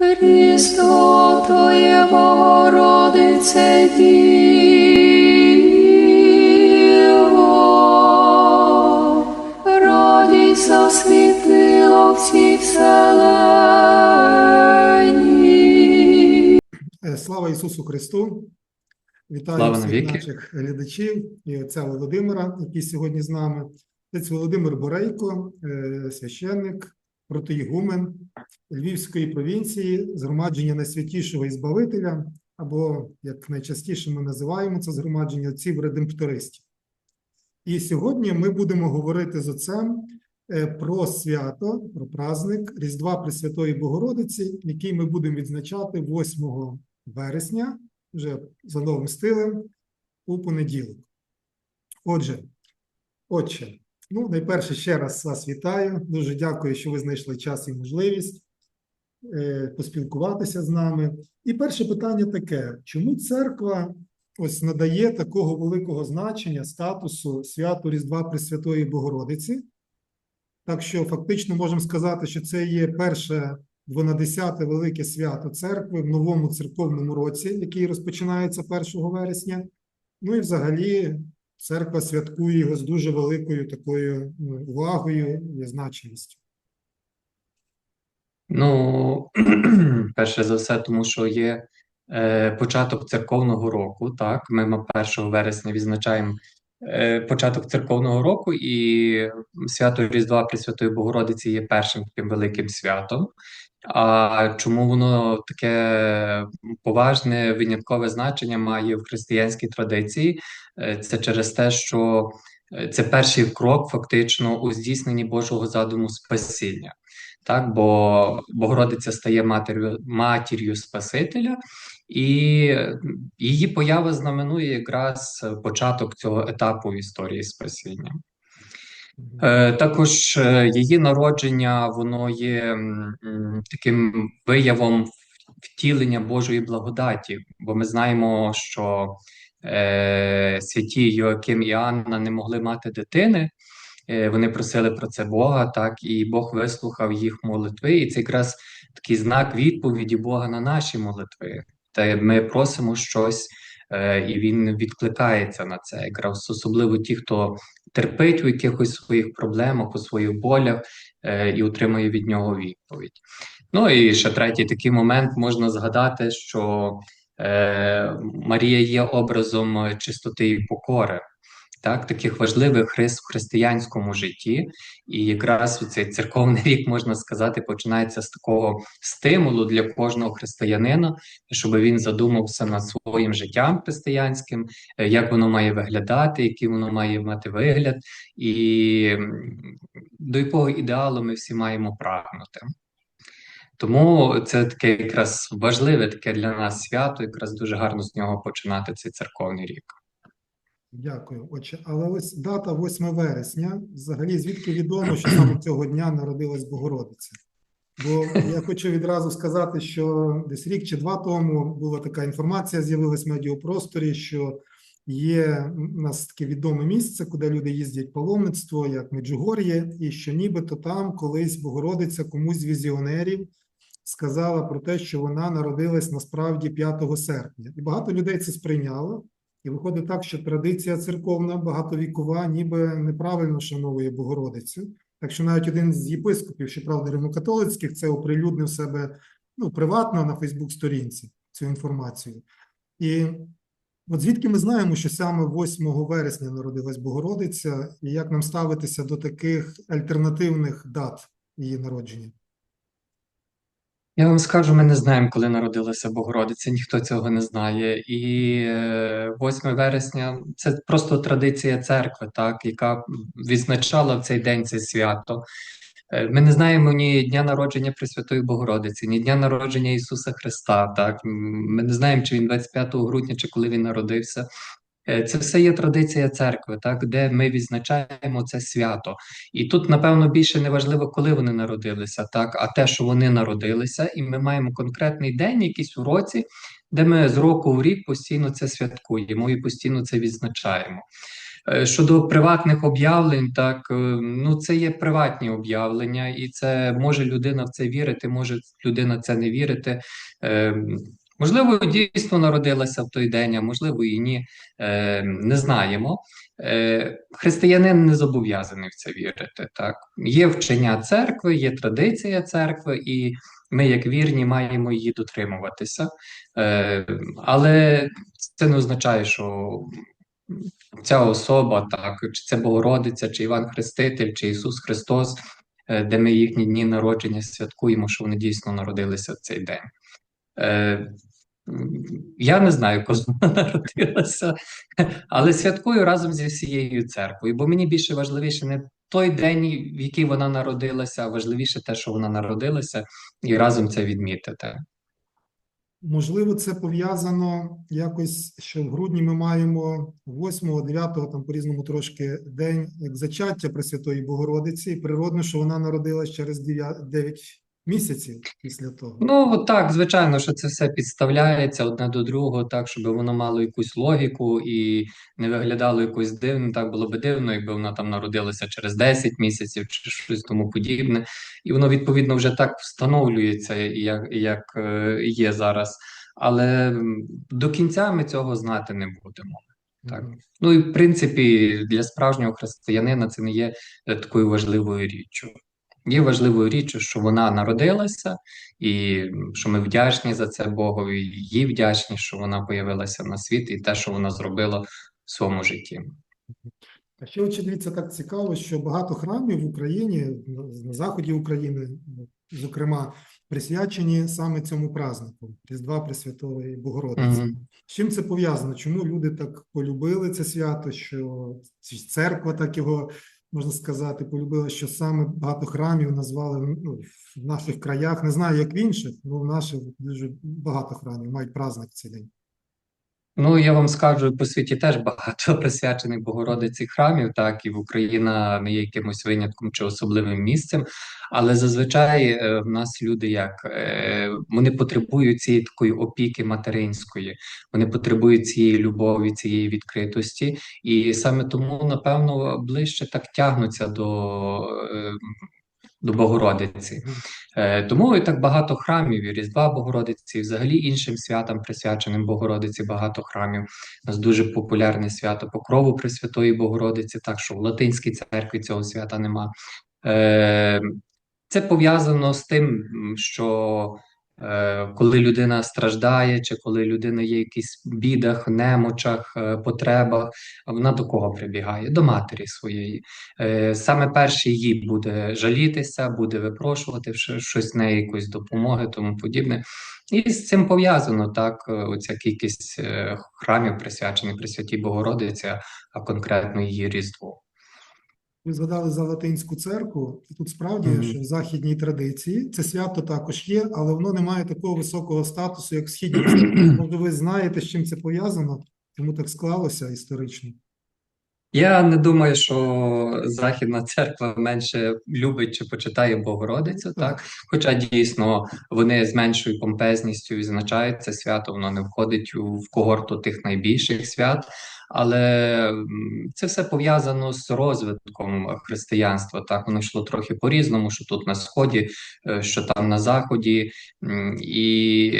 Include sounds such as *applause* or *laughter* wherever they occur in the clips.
Христо, Твоє Богородице Діво, радість освітила всі вселені. Е, Слава Ісусу Христу! Вітаю Слава всіх навіки. наших глядачів і отця Володимира, який сьогодні з нами. Отець Володимир Борейко, е, священник, протоігумен Львівської провінції, згромадження Найсвятішого і Збавителя, або, як найчастіше ми називаємо це згромадження отців редемптористів. І сьогодні ми будемо говорити з отцем е, про свято, про праздник Різдва Пресвятої Богородиці, який ми будемо відзначати 8 вересня, вже за новим стилем, у понеділок. Отже, отче, ну, найперше ще раз вас вітаю. Дуже дякую, що ви знайшли час і можливість е, поспілкуватися з нами. І перше питання таке: чому церква ось надає такого великого значення статусу святу Різдва Пресвятої Богородиці? Так що фактично можемо сказати, що це є перше 12 велике свято церкви в новому церковному році, який розпочинається 1 вересня. Ну і взагалі церква святкує його з дуже великою такою ну, увагою і значимістю. Ну, *clears throat* перше за все, тому що є е, початок церковного року. Так, ми 1 вересня відзначаємо е, початок церковного року, і свято Різдва Пресвятої Богородиці є першим таким великим святом. А чому воно таке поважне, виняткове значення має в християнській традиції? Е, Це через те, що е, це перший крок фактично у здійсненні Божого задуму спасіння. Так, бо Богородиця стає матір'ю, матір'ю Спасителя, і її поява знаменує якраз початок цього етапу в історії спасіння. Е, Також е, її народження воно є таким виявом втілення Божої благодаті, бо ми знаємо, що е, святі Йоаким і Анна не могли мати дитини. Вони просили про це Бога, так і Бог вислухав їх молитви. І це якраз такий знак відповіді Бога на наші молитви. Та ми просимо щось, і Він відкликається на це. Якраз особливо ті, хто терпить у якихось своїх проблемах, у своїх болях е, і отримує від нього відповідь. Ну і ще третій такий момент можна згадати, що е, Марія є образом чистоти і покори. Так, таких важливих рис в християнському житті, і якраз цей церковний рік можна сказати починається з такого стимулу для кожного християнина, щоб він задумався над своїм життям християнським, е, як воно має виглядати, який воно має мати вигляд, і до якого ідеалу ми всі маємо прагнути. Тому це таке якраз важливе таке для нас свято, якраз дуже гарно з нього починати цей церковний рік. Дякую, отче. Але ось дата 8 вересня. Взагалі, звідки відомо, що саме цього дня народилась Богородиця? Бо я хочу відразу сказати, що десь рік чи два тому була така інформація, з'явилась в медіапросторі, що є у нас таке відоме місце, куди люди їздять паломництво, як Меджугор'є, і що нібито там колись Богородиця комусь з візіонерів сказала про те, що вона народилась насправді 5 серпня. І багато людей це сприйняло. І виходить так, що традиція церковна багатовікова, ніби неправильно шановує Богородицю. Так що навіть один з єпископів, щоправда, римокатолицьких, це оприлюднив себе ну, приватно на Фейсбук-сторінці цю інформацію. І от звідки ми знаємо, що саме 8 вересня народилась Богородиця, і як нам ставитися до таких альтернативних дат її народження? Я вам скажу, ми не знаємо, коли народилася Богородиця, ніхто цього не знає. І е, 8 вересня це просто традиція церкви, так, яка відзначала в цей день це свято. Е, Ми не знаємо ні дня народження Пресвятої Богородиці, ні дня народження Ісуса Христа. Так, ми не знаємо, чи він 25 грудня, чи коли він народився. Е, Це все є традиція церкви, так, де ми відзначаємо це свято. І тут, напевно, більше не важливо, коли вони народилися, так, а те, що вони народилися, і ми маємо конкретний день, якийсь у році, де ми з року в рік постійно це святкуємо і постійно це відзначаємо. Е, Щодо приватних об'явлень, так е, ну це є приватні об'явлення, і це може людина в це вірити, може людина в це не вірити. Можливо, дійсно народилася в той день, а можливо і ні. Е, Не знаємо. Е, Християнин не зобов'язаний в це вірити. Так, є вчення церкви, є традиція церкви, і ми, як вірні, маємо її дотримуватися. Е, Але це не означає, що ця особа, так, чи це Богородиця, чи Іван Хреститель, чи Ісус Христос, е, де ми їхні дні народження святкуємо, що вони дійсно народилися в цей день. Е, Я не знаю, коли вона народилася, але святкую разом зі всією церквою, бо мені більше важливіше не той день, в який вона народилася, а важливіше те, що вона народилася, і разом це відмітити. Можливо, це пов'язано якось, що в грудні ми маємо 8, 9, там по-різному трошки день як зачаття Пресвятої Богородиці. І природно, що вона народилась через 9 місяців після того. Ну, так, звичайно, що це все підставляється одне до другого, так, щоб воно мало якусь логіку і не виглядало якось дивно. Так було би дивно, якби вона там народилася через 10 місяців чи щось тому подібне. І воно, відповідно, вже так встановлюється, як, як е, є зараз. Але до кінця ми цього знати не будемо. Так. Ну і в принципі, для справжнього християнина це не є е, такою важливою річчю. Є важливою річчю, що вона народилася, і що ми вдячні за це Богові, їй вдячні, що вона появилася на світ, і те, що вона зробила в своєму житті. А ще от, дивіться, так цікаво, що багато храмів в Україні, на- заході України, зокрема, присвячені саме цьому празднику Різдва Пресвятої Богородиці. Мгм. З чим це пов'язано? Чому люди так полюбили це свято? Що церква так його можна сказати, полюбила, що саме багато храмів назвали ну, в наших краях. Не знаю, як в інших, але в наших дуже багато храмів мають праздник цей день. Ну, я вам скажу, по світі теж багато *laughs* присвячених Богородиці храмів, так, і в Україна не є якимось винятком чи особливим місцем, але зазвичай е, в нас люди як е, вони потребують цієї такої опіки материнської, вони потребують цієї любові, цієї відкритості, і саме тому, напевно, ближче так тягнуться до. е, До Богородиці. Е, Тому і так багато храмів, і Різдва Богородиці, і взагалі іншим святам, присвяченим Богородиці, багато храмів. У нас дуже популярне свято Покрову Пресвятої Богородиці, так що в Латинській церкві цього свята нема. Е, Це пов'язано з тим, що коли людина страждає, чи коли людина є в якихось бідах, немочах, е, потребах, вона до кого прибігає? До матері своєї. Е, Саме перше їй буде жалітися, буде випрошувати що- щось в неї, якоїсь допомоги, тому подібне. І з цим пов'язано так, е, оця кількість е, храмів, присвячених Пресвятій Богородиці, а конкретно її Різдву. Ви згадали за латинську церкву, і тут справді, Мгм. що в західній традиції це свято також є, але воно не має такого високого статусу, як в східній церкві. Може, *clears throat* ви знаєте, з чим це пов'язано? Чому так склалося історично? Я не думаю, що Західна церква менше любить чи почитає Богородицю, так? Хоча дійсно вони з меншою помпезністю відзначають це свято, воно не входить у в когорту тих найбільших свят, але це все пов'язано з розвитком християнства. Так, воно йшло трохи по-різному, що тут на сході, е, що там на заході, і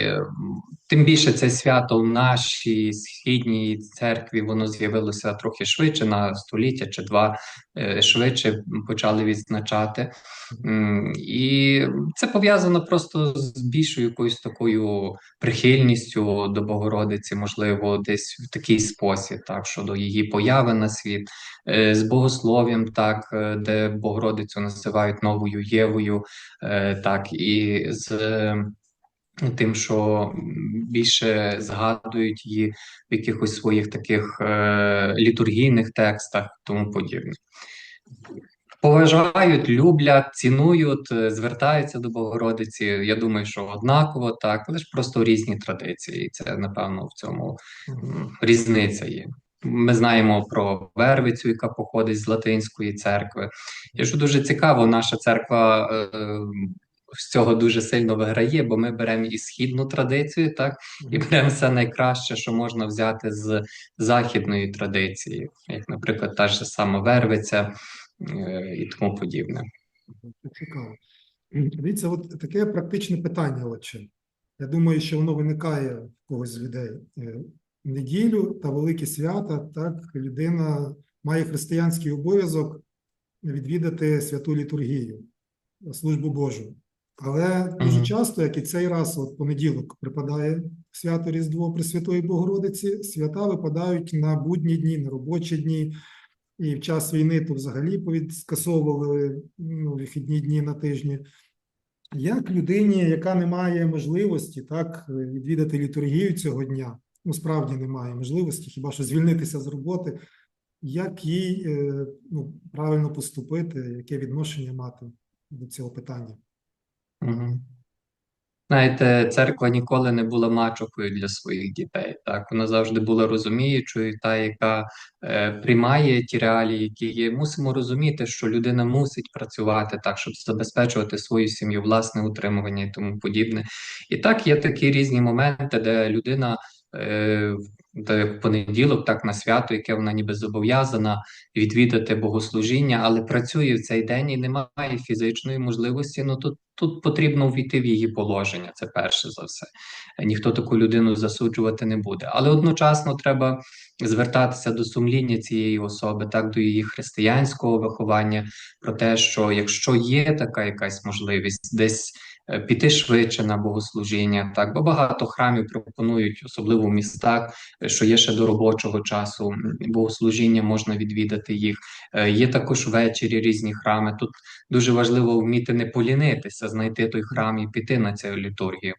тим більше це свято в нашій східній церкві воно з'явилося трохи швидше, на століття чи два е, швидше почали відзначати. І це пов'язано просто з більшою якоюсь такою прихильністю до Богородиці, можливо, десь в такий спосіб, так, щодо її появи на світ, е, з богослов'ям, так, е, де Богородицю називають новою Євою, так, і з тим, що більше згадують її в якихось своїх таких е, літургійних текстах, тому подібне. Поважають, люблять, цінують, е, звертаються до Богородиці. Я думаю, що однаково так, але ж просто різні традиції. Це, напевно, в цьому різниця є. Ми знаємо про Вервицю, яка походить з латинської церкви. І що дуже цікаво, наша церква е, з цього дуже сильно виграє, бо ми беремо і східну традицію, так, і беремо все найкраще, що можна взяти з західної традиції, як, наприклад, та ж сама Вервиця е, і тому подібне. Цікаво. Дивіться, от таке практичне питання, отче. Я думаю, що воно виникає в когось з людей. Е, неділю та великі свята, так, людина має християнський обов'язок відвідати святу літургію, службу Божу. Але дуже часто, як і цей раз, от понеділок припадає свято Різдво Пресвятої Богородиці, свята випадають на будні дні, на робочі дні. І в час війни то взагалі скасовували ну, вихідні дні на тижні. Як людині, яка не має можливості так відвідати літургію цього дня, ну справді немає можливості, хіба що звільнитися з роботи, як їй е, ну, правильно поступити, яке відношення мати до цього питання? Знаєте, церква ніколи не була мачухою для своїх дітей. Так, вона завжди була розуміючою, та, яка е, приймає ті реалії, які є. Мусимо розуміти, що людина мусить працювати так, щоб забезпечувати свою сім'ю, власне утримування і тому подібне. І так є такі різні моменти, де людина. Е, де в понеділок, так на свято, яке вона ніби зобов'язана відвідати богослужіння, але працює в цей день і немає фізичної можливості. Ну тут тут потрібно ввійти в її положення. Це перше за все. Ніхто таку людину засуджувати не буде. Але одночасно треба звертатися до сумління цієї особи, так до її християнського виховання, про те, що якщо є така якась можливість, десь е, піти швидше на богослужіння, так бо багато храмів пропонують, особливо в містах, що є ще до робочого часу богослужіння, можна відвідати їх. Е, Є також ввечері різні храми. Тут дуже важливо вміти не полінитися, знайти той храм і піти на цю літургію.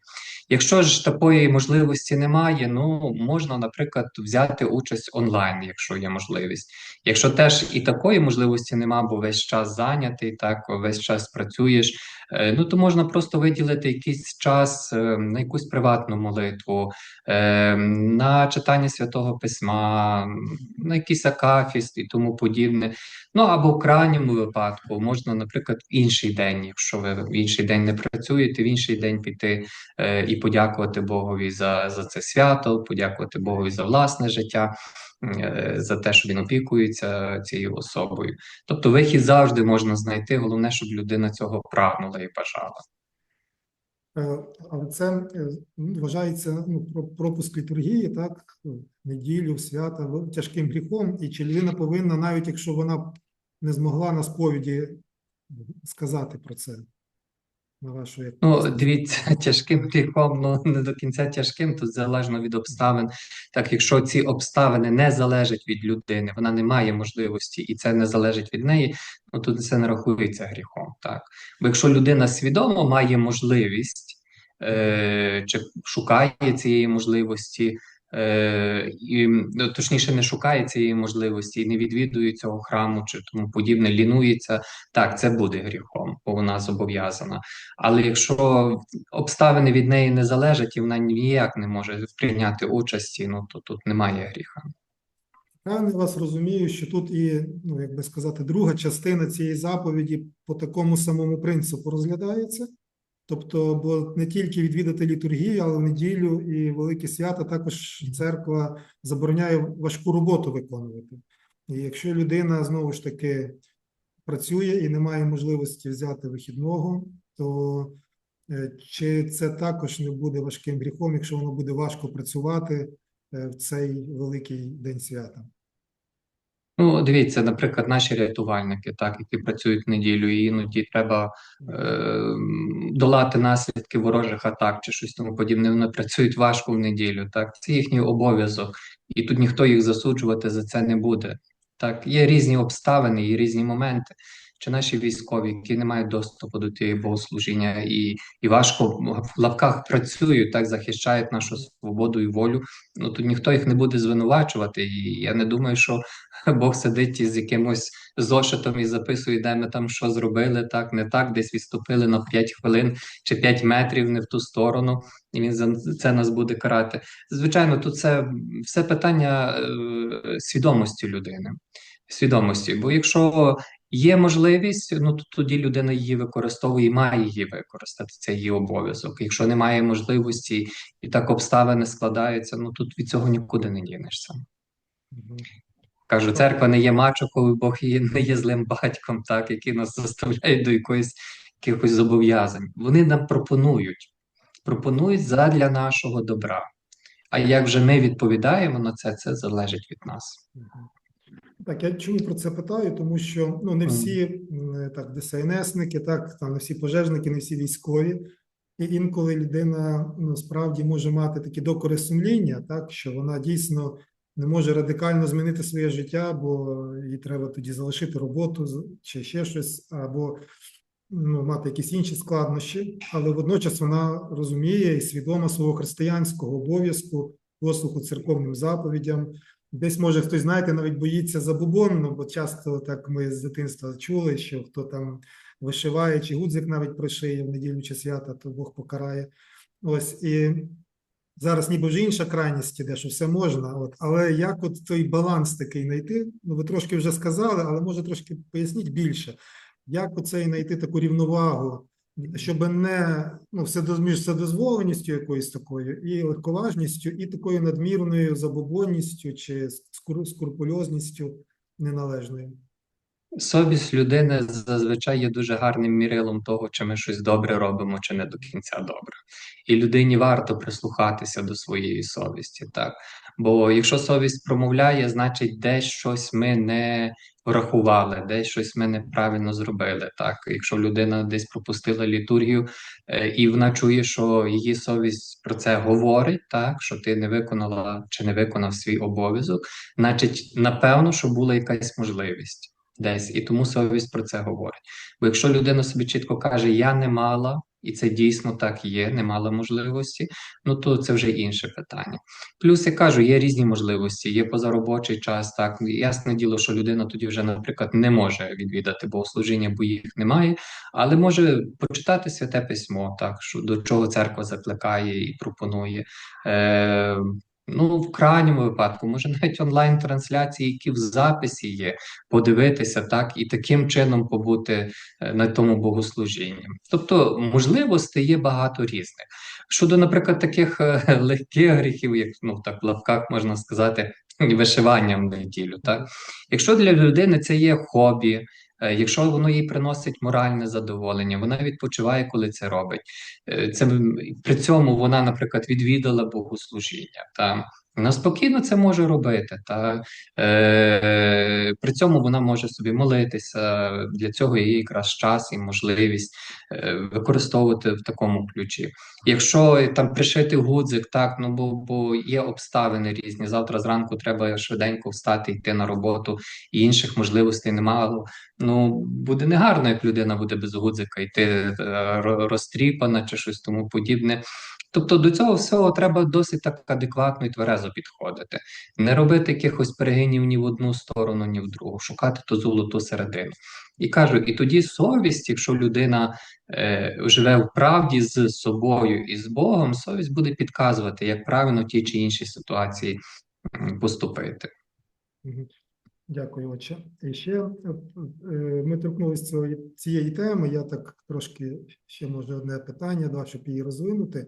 Якщо ж такої можливості немає, ну можна, наприклад, взяти участь онлайн, якщо є можливість. Якщо теж і такої можливості немає, бо весь час зайнятий, так весь час працюєш, ну то можна просто виділити якийсь час е, на якусь приватну молитву, е, на читання святого письма, на якийсь акафіст і тому подібне. Ну або в крайньому випадку можна, наприклад, в інший день, якщо ви в інший день не працюєте, в інший день піти е, і подякувати Богові за, за це свято, подякувати Богові за власне життя, е, за те, що він опікується цією особою. Тобто вихід завжди можна знайти. Головне, щоб людина цього прагнула і бажала. Е, Але це е, вважається ну, про- пропуск літургії, так, неділю, свята тяжким гріхом, і чи людина повинна, навіть якщо вона не змогла на сповіді сказати про це, на вашу як Ну, дивіться, *laughs* тяжким гріхом, ну не до кінця тяжким, тут залежно від обставин. Так, якщо ці обставини не залежать від людини, вона не має можливості, і це не залежить від неї, ну тут це не рахується гріхом. Так, бо якщо людина свідомо має можливість, е, чи шукає цієї можливості, і ну, точніше не шукає цієї можливості і не відвідує цього храму чи тому подібне, лінується, так, це буде гріхом, бо вона зобов'язана. Але якщо обставини від неї не залежать, і вона ніяк не може прийняти участі, ну то тут немає гріха. Я вас розумію, що тут і, ну, як би сказати, друга частина цієї заповіді по такому самому принципу розглядається. Тобто, бо не тільки відвідати літургію, але в неділю і великі свята також церква забороняє важку роботу виконувати. І якщо людина знову ж таки працює і не має можливості взяти вихідного, то е, чи це також не буде важким гріхом, якщо воно буде важко працювати е, в цей великий день свята? Ну, дивіться, наприклад, наші рятувальники, так, які працюють неділю, і іноді треба е, долати наслідки ворожих атак чи щось тому подібне. Вони працюють важко в неділю. Так, це їхній обов'язок, і тут ніхто їх засуджувати за це не буде. Так, є різні обставини і різні моменти. Чи наші військові, які не мають доступу до тієї богослужіння, і, і важко в лавках працюють, так захищають нашу свободу і волю. Ну тут ніхто їх не буде звинувачувати. І я не думаю, що *laughs* Бог сидить із якимось зошитом і записує, де ми там що зробили, так, не так, десь відступили на 5 хвилин чи 5 метрів не в ту сторону, і він за це нас буде карати. Звичайно, тут це все питання е, свідомості людини. Свідомості, бо якщо Є можливість, ну то тоді людина її використовує і має її використати. Це її обов'язок. Якщо немає можливості і так обставини складаються, ну тут від цього нікуди не дінешся. Кажу, церква не є мачухою, Бог є, не є злим батьком, так, які нас заставляють до якоїсь якихось зобов'язань. Вони нам пропонують, пропонують задля нашого добра. А як вже ми відповідаємо на це, це залежить від нас. Так, я чому про це питаю, тому що ну не всі м, так ДСНСники, так там не всі пожежники, не всі військові. І інколи людина ну, справді може мати такі докори сумління, так що вона дійсно не може радикально змінити своє життя, бо їй треба тоді залишити роботу чи ще щось, або ну, мати якісь інші складнощі, але водночас вона розуміє і свідома свого християнського обов'язку, послуху церковним заповідям. Десь може хтось, знаєте, навіть боїться забобонно, бо часто так ми з дитинства чули, що хто там вишиває чи гудзик навіть пришиє в неділю чи свята, то Бог покарає. Ось і зараз ніби вже інша крайність іде, що все можна. От, але як от той баланс такий знайти? Ну, ви трошки вже сказали, але може трошки поясніть більше, як оцей знайти таку рівновагу, щоб не ну, все між вседозволеністю якоюсь такою, і легковажністю, і такою надмірною забобонністю чи скру- скрупульозністю неналежною. Совість людини зазвичай є дуже гарним мірилом того, чи ми щось добре робимо, чи не до кінця добре. І людині варто прислухатися до своєї совісті, так. Бо якщо совість промовляє, значить десь щось ми не врахували, десь щось ми неправильно зробили. Так, якщо людина десь пропустила літургію, е, і вона чує, що її совість про це говорить, так що ти не виконала чи не виконав свій обов'язок, значить, напевно, що була якась можливість десь, і тому совість про це говорить. Бо якщо людина собі чітко каже, я не мала, і це дійсно так є, не мала можливості, ну то це вже інше питання. Плюс я кажу, є різні можливості, є позаробочий час. Так ясне діло, що людина тоді вже, наприклад, не може відвідати богослужіння, бо їх немає, але може почитати святе письмо, так що до чого церква закликає і пропонує. Е, Ну, в крайньому випадку, може навіть онлайн-трансляції, які в записі є, подивитися так і таким чином побути е, на тому богослужінні. Тобто можливостей є багато різних. Щодо, наприклад, таких е, *laughs* легких гріхів, як ну так в лапках можна сказати, вишивання в неділю. Так, якщо для людини це є хобі. Е, Якщо воно їй приносить моральне задоволення, вона відпочиває, коли це робить. Е, Це при цьому вона, наприклад, відвідала богослужіння. Та вона спокійно це може робити. Та Е, При цьому вона може собі молитися. Для цього є якраз час і можливість е, використовувати в такому ключі. Якщо там пришити гудзик, так ну бо, бо є обставини різні. Завтра зранку треба швиденько встати, йти на роботу, і інших можливостей немає. Ну буде негарно, як людина буде без гудзика йти е, розтріпана чи щось тому подібне. Тобто до цього всього треба досить так адекватно і тверезо підходити не робити якихось перегинів ні в одну сторону, ні в другу, шукати ту золоту середину. І кажу, і тоді совість, якщо людина е, живе в правді з собою і з Богом, совість буде підказувати, як правильно в тій чи іншій ситуації поступити. Дякую, отче. І ще е, е, ми торкнулися цієї, теми. Я так трошки ще може одне питання, да, щоб її розвинути.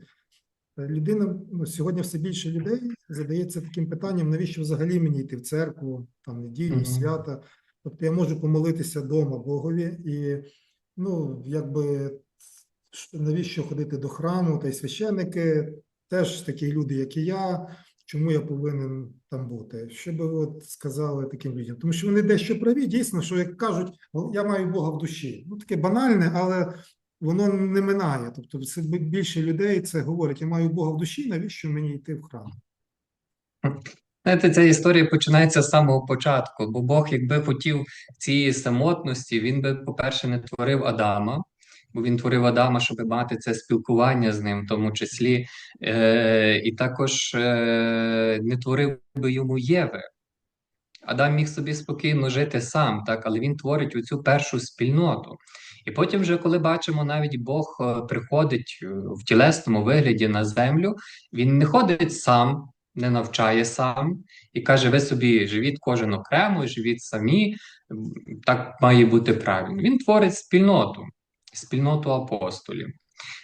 Людина ну, сьогодні все більше людей задається таким питанням, навіщо взагалі мені йти в церкву, там неділю, Мгм. свята. Тобто я можу помолитися вдома Богові, і ну, якби навіщо ходити до храму, та й священники теж такі люди, як і я. Чому я повинен там бути? Що би от сказали таким людям? Тому що вони дещо праві, дійсно, що як кажуть, я маю Бога в душі. Ну таке банальне, але воно не минає. Тобто, все більше людей це говорять: я маю Бога в душі, навіщо мені йти в храм? Знаєте, ця історія починається з самого початку, бо Бог, якби хотів цієї самотності, він би, по-перше, не творив Адама, бо він творив Адама, щоб мати це спілкування з ним, в тому числі, е, і також е, не творив би йому Єви. Адам міг собі спокійно жити сам, так, але він творить оцю першу спільноту. І потім, вже коли бачимо, навіть Бог е, приходить е, в тілесному вигляді на землю, він не ходить сам не навчає сам і каже: ви собі живіть кожен окремо, живіть самі, так має бути правильно. Він творить спільноту, спільноту апостолів.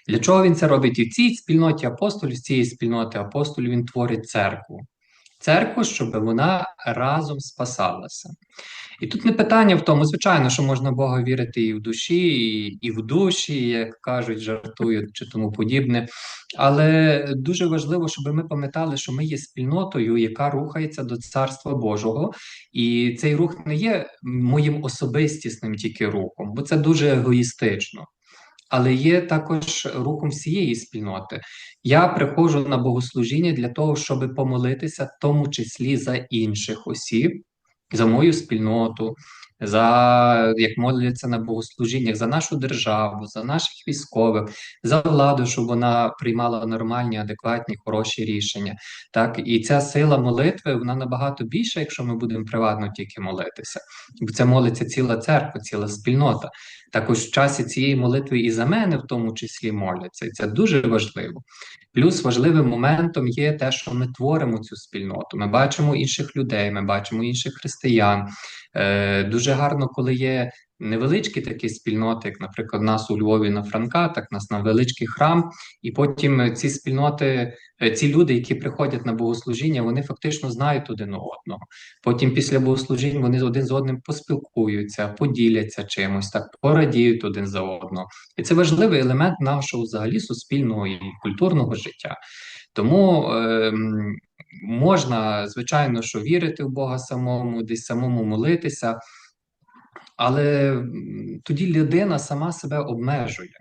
Для чого він це робить? І в цій спільноті апостолів, з цієї спільноти апостолів він творить церкву. Церкву, щоб вона разом спасалася. І тут не питання в тому, звичайно, що можна Бога вірити і в душі, і, і в душі, як кажуть, жартують чи тому подібне. Але дуже важливо, щоб ми пам'ятали, що ми є спільнотою, яка рухається до Царства Божого, і цей рух не є моїм особистісним тільки рухом, бо це дуже егоїстично. Але є також рухом всієї спільноти. Я приходжу на богослужіння для того, щоб помолитися, в тому числі за інших осіб, за мою спільноту, за як моляться на богослужіннях, за нашу державу, за наших військових, за владу, щоб вона приймала нормальні, адекватні, хороші рішення. Так і ця сила молитви вона набагато більша, якщо ми будемо приватно тільки молитися, бо це молиться ціла церква, ціла спільнота. Також в часі цієї молитви і за мене, в тому числі, моляться, це дуже важливо. Плюс важливим моментом є те, що ми творимо цю спільноту. Ми бачимо інших людей, ми бачимо інших християн. Е, Дуже гарно, коли є невеличкі такі спільноти, як, наприклад, нас у Львові на Франка, так нас на величкий храм, і потім ці спільноти, е, ці люди, які приходять на богослужіння, вони фактично знають один одного. Потім після богослужінь вони один з одним поспілкуються, поділяться чимось, так порадіють один за одного. І це важливий елемент нашого взагалі суспільного і культурного життя. Тому е, можна, звичайно, що вірити в Бога самому, десь самому молитися, але тоді людина сама себе обмежує.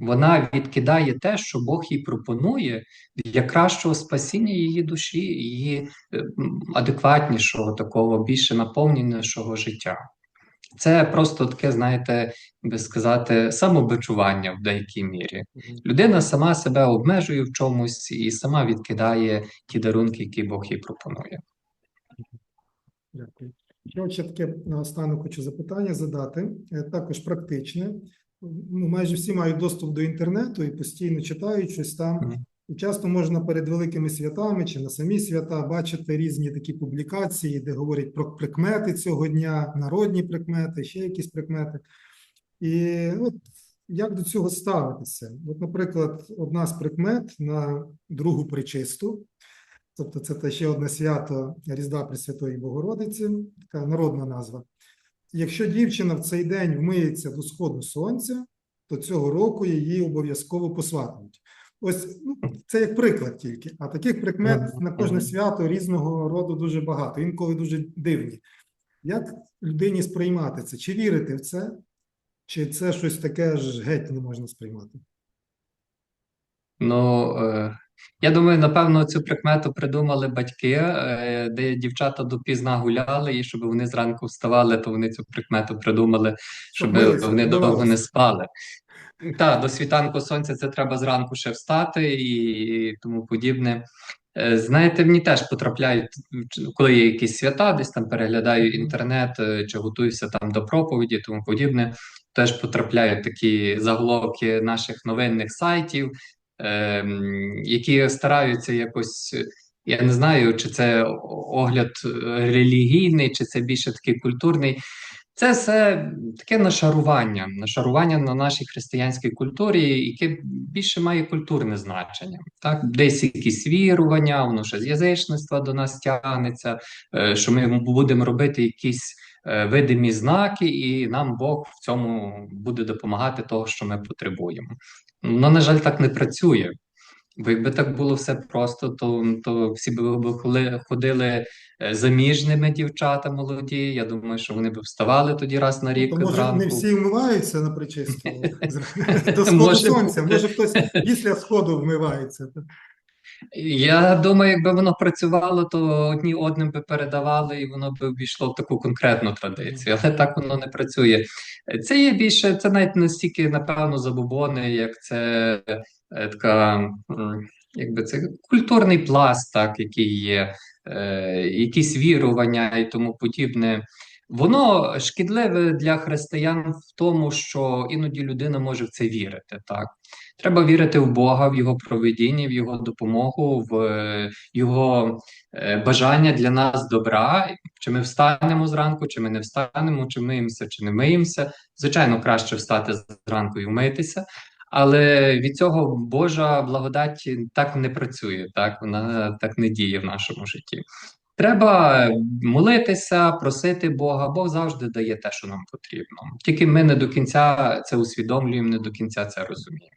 Вона відкидає те, що Бог їй пропонує для кращого спасіння її душі, її е, адекватнішого, такого більше наповненішого життя. Це просто таке, знаєте, би сказати, самобичування в деякій мірі. Людина сама себе обмежує в чомусь і сама відкидає ті дарунки, які Бог їй пропонує. Дякую. Ще от ще таке наостанок хочу запитання задати, е, також практичне. Ну, майже всі мають доступ до інтернету і постійно читають щось там. І часто можна перед великими святами чи на самі свята бачити різні такі публікації, де говорять про прикмети цього дня, народні прикмети, ще якісь прикмети. І от як до цього ставитися? От, наприклад, одна з прикмет на другу причисту, тобто це те ще одне свято Різдва Пресвятої Богородиці, така народна назва. Якщо дівчина в цей день вмиється до сходу сонця, то цього року її обов'язково посватають. Ось ну, це як приклад тільки. А таких прикмет на кожне свято різного роду дуже багато, інколи дуже дивні. Як людині сприймати це? Чи вірити в це, чи це щось таке ж геть не можна сприймати? Ну, е, я думаю, напевно, цю прикмету придумали батьки, е, де дівчата допізна гуляли, і щоб вони зранку вставали, то вони цю прикмету придумали, щоб милися, вони довго не спали. Так, до світанку сонця це треба зранку ще встати і тому подібне. Е, Знаєте, мені теж потрапляють, коли є якісь свята, десь там переглядаю інтернет е, чи готуюся там до проповіді, тому подібне. Теж потрапляють такі заголовки наших новинних сайтів, ем, які стараються якось. Я не знаю, чи це огляд е, релігійний, чи це більше такий культурний. Це все таке нашарування, нашарування на нашій християнській культурі, яке більше має культурне значення. Так, десь якісь вірування, воно ще з язичництва до нас тягнеться, е, що ми будемо робити якісь е, видимі знаки, і нам Бог в цьому буде допомагати того, що ми потребуємо. Ну, на жаль, так не працює. Бо якби так було все просто, то, то всі б ходили е, заміжними дівчата молоді. Я думаю, що вони б вставали тоді раз на рік То може зранку. не всі вмиваються на причисту *laughs* до сходу сонця, може хтось після сходу вмивається. Я думаю, якби воно працювало, то одні одним би передавали, і воно би ввійшло в таку конкретну традицію. Але так воно не працює. Це є більше, це навіть не стільки, напевно, забобони, як це е, така, якби це культурний пласт, так, який є, е, якісь вірування і тому подібне. Воно шкідливе для християн в тому, що іноді людина може в це вірити. Так треба вірити в Бога, в Його провидіння, в Його допомогу, в е, Його е, бажання для нас добра. Чи ми встанемо зранку, чи ми не встанемо, чи миємося, чи не миємося. Звичайно, краще встати зранку і вмитися. Але від цього Божа благодать так не працює, так вона так не діє в нашому житті. Треба молитися, просити Бога. Бог завжди дає те, що нам потрібно. Тільки ми не до кінця це усвідомлюємо, не до кінця це розуміємо.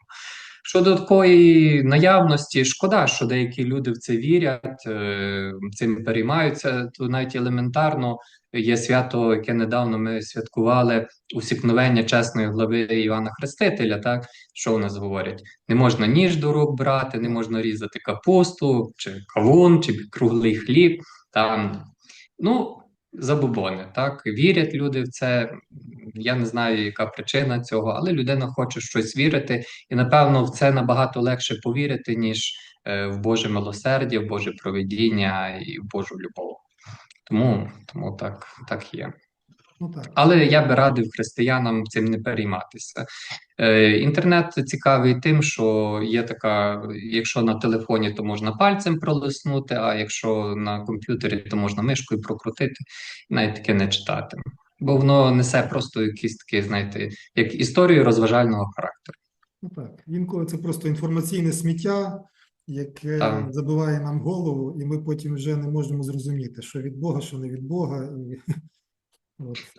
Щодо такої наявності, шкода, що деякі люди в це вірять, е, цим переймаються. То навіть елементарно є свято, яке недавно ми святкували усікновення чесної глави Івана Хрестителя. Так що у нас говорять? Не можна ніж до рук брати, не можна різати капусту, чи кавун, чи круглий хліб. Там ну забобони, так вірять люди в це. Я не знаю, яка причина цього, але людина хоче щось вірити, і напевно в це набагато легше повірити, ніж е, в Боже милосердя, в Боже провидіння і в Божу любов. Тому, тому так, так є. Ну так. Але я би радив християнам цим не перейматися. Е, інтернет цікавий тим, що є така: якщо на телефоні, то можна пальцем пролиснути, а якщо на комп'ютері, то можна мишкою прокрутити, і навіть таке не читати. Бо воно несе просто якісь такі, знаєте, як історію розважального характеру. Ну так, інколи це просто інформаційне сміття, яке Так. забиває нам голову, і ми потім вже не можемо зрозуміти, що від Бога, що не від Бога. І...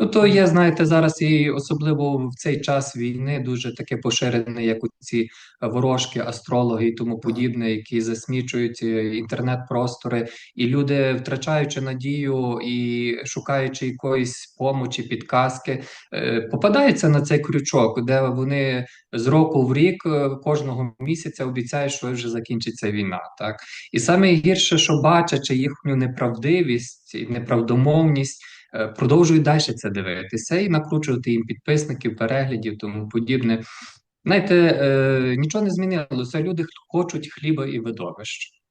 Ну, то є, знаєте, зараз і особливо в цей час війни дуже таке поширене, як у ці ворожки, астрологи і тому подібне, які засмічують е, інтернет-простори, і люди, втрачаючи надію і шукаючи якоїсь помочі, підказки, е, попадаються на цей крючок, де вони з року в рік е, кожного місяця обіцяють, що вже закінчиться війна. Так? І саме гірше, що бачачи їхню неправдивість і неправдомовність е, продовжують далі це дивитися і накручувати їм підписників, переглядів, тому подібне. Знаєте, е, нічого не змінилося. Люди хочуть хліба і видовищ.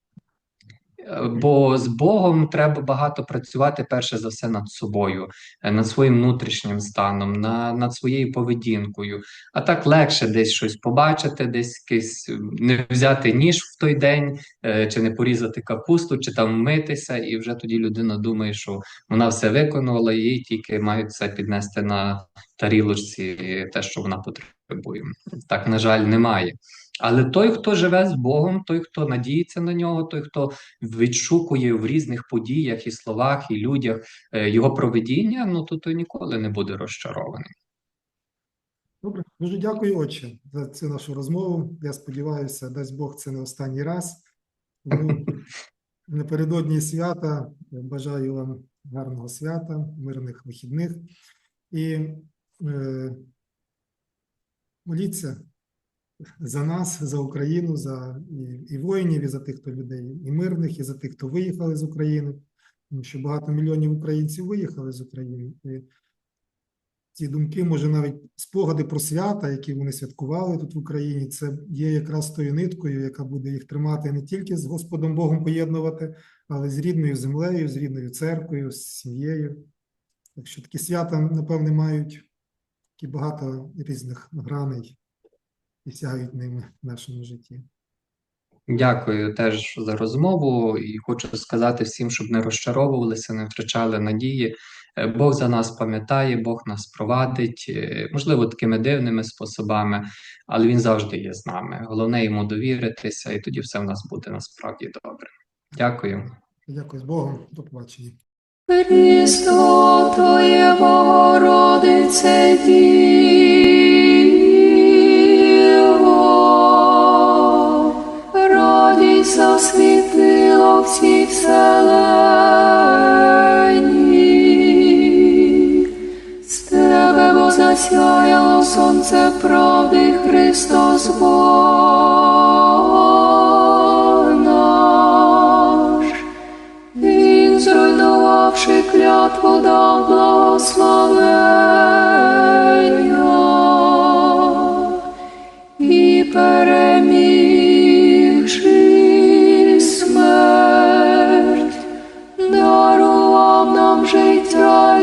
Бо з Богом треба багато працювати перше за все над собою, е, над своїм внутрішнім станом, на, над своєю поведінкою. А так легше десь щось побачити, десь якийсь е, не взяти ніж в той день, е, чи не порізати капусту, чи там митися, і вже тоді людина думає, що вона все виконала, і їй тільки мають все піднести на тарілочці те, що вона потребує. Так, на жаль, немає. Але той, хто живе з Богом, той, хто надіється на нього, той, хто відшукує в різних подіях і словах, і людях е, його проведіння, ну то той ніколи не буде розчарований. Добре, дуже дякую, отче, за цю нашу розмову. Я сподіваюся, дасть Бог це не останній раз. Тому *laughs* напередодні свята бажаю вам гарного свята, мирних вихідних і е, моліться за нас, за Україну, за і, воїнів, і за тих, хто людей, і мирних, і за тих, хто виїхали з України, тому що багато мільйонів українців виїхали з України. І ці думки, може, навіть спогади про свята, які вони святкували тут в Україні, це є якраз тою ниткою, яка буде їх тримати не тільки з Господом Богом поєднувати, але з рідною землею, з рідною церквою, з сім'єю. Так що такі свята, напевне, мають такі багато різних граней і сягають ними в нашому житті. Дякую теж за розмову і хочу сказати всім, щоб не розчаровувалися, не втрачали надії. Е, Бог за нас пам'ятає, Бог нас провадить, е, можливо, такими дивними способами, але Він завжди є з нами. Головне йому довіритися, і тоді все в нас буде насправді добре. Дякую. Дякую з Богом, до побачення. Христо, Твоє Богородице Діво, засвітило всі вселені. З тебе бо засяяло сонце правди Христос Бог. Він, зруйнувавши клятву, дав благословення і переміг. throne.